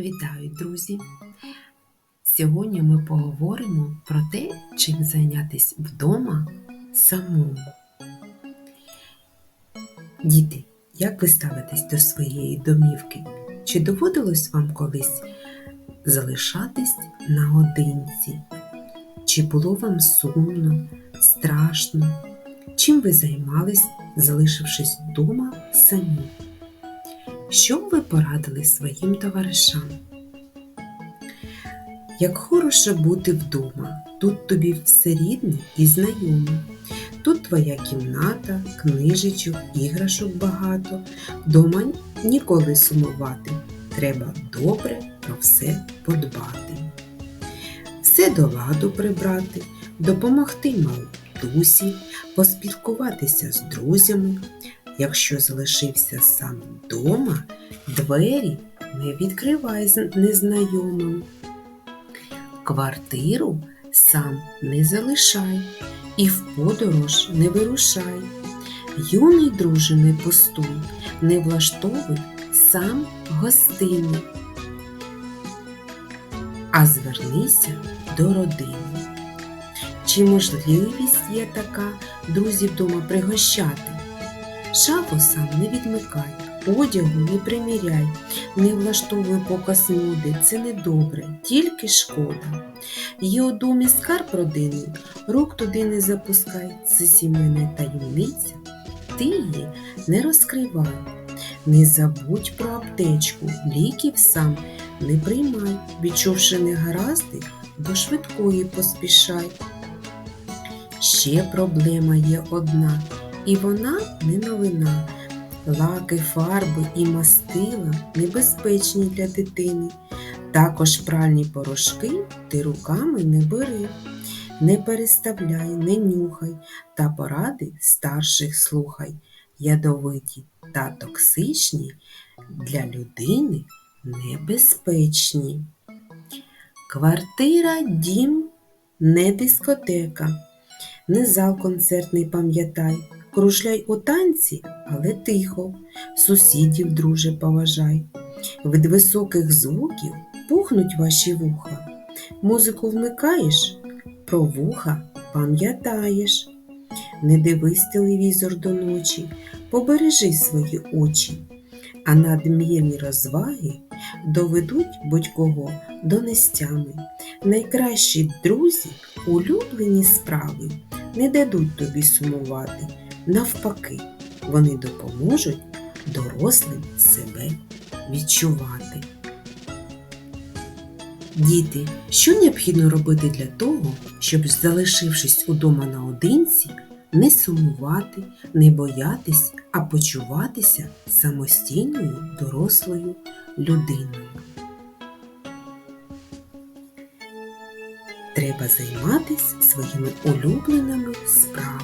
Вітаю, друзі! Сьогодні ми поговоримо про те, чим зайнятися вдома самому. Діти, як ви ставитесь до своєї домівки? Чи доводилось вам колись залишатись наодинці? Чи було вам сумно, страшно? Чим ви займались, залишившись вдома самі? Що ви порадили своїм товаришам? Як хороше бути вдома, тут тобі все рідне і знайоме. Тут твоя кімната, книжечок, іграшок багато. Дома ніколи сумувати. Треба добре про все подбати. Все до ладу прибрати, допомогти матусі, поспілкуватися з друзями. Якщо залишився сам вдома, двері не відкривай незнайомим. Квартиру сам не залишай і в подорож не вирушай. Юний друже не пустуй, не влаштовуй сам гостини, а звернися до родини. Чи можливість є така друзів дома пригощати? Шафу сам не відмикай, одягу не приміряй, не влаштовуй показ моди, це недобре, тільки шкода. Є у домі скарб родинний, рук туди не запускай, це сімейна таємниця, ти її не розкривай. Не забудь про аптечку, ліків сам не приймай, відчувши негаразди, до швидкої поспішай. Ще проблема є одна. І вона не новина. Лаки, фарби і мастила небезпечні для дитини. Також пральні порошки ти руками не бери, не переставляй, не нюхай та поради старших слухай. Ядовиті та токсичні для людини небезпечні. Квартира, дім, не дискотека не зал концертний пам'ятай, кружляй у танці, але тихо, сусідів, друже, поважай. Від високих звуків пухнуть ваші вуха. Музику вмикаєш, про вуха пам'ятаєш. Не дивись телевізор до ночі, побережи свої очі, а надмірні розваги доведуть будь-кого до нестями. Найкращі друзі улюблені справи не дадуть тобі сумувати. Навпаки, вони допоможуть дорослим себе відчувати. Діти, що необхідно робити для того, щоб, залишившись удома наодинці, не сумувати, не боятись, а почуватися самостійною дорослою людиною? Треба займатися своїми улюбленими справами.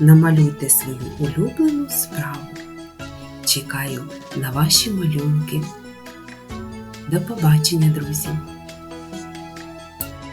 Намалюйте свою улюблену справу. Чекаю на ваші малюнки. До побачення, друзі!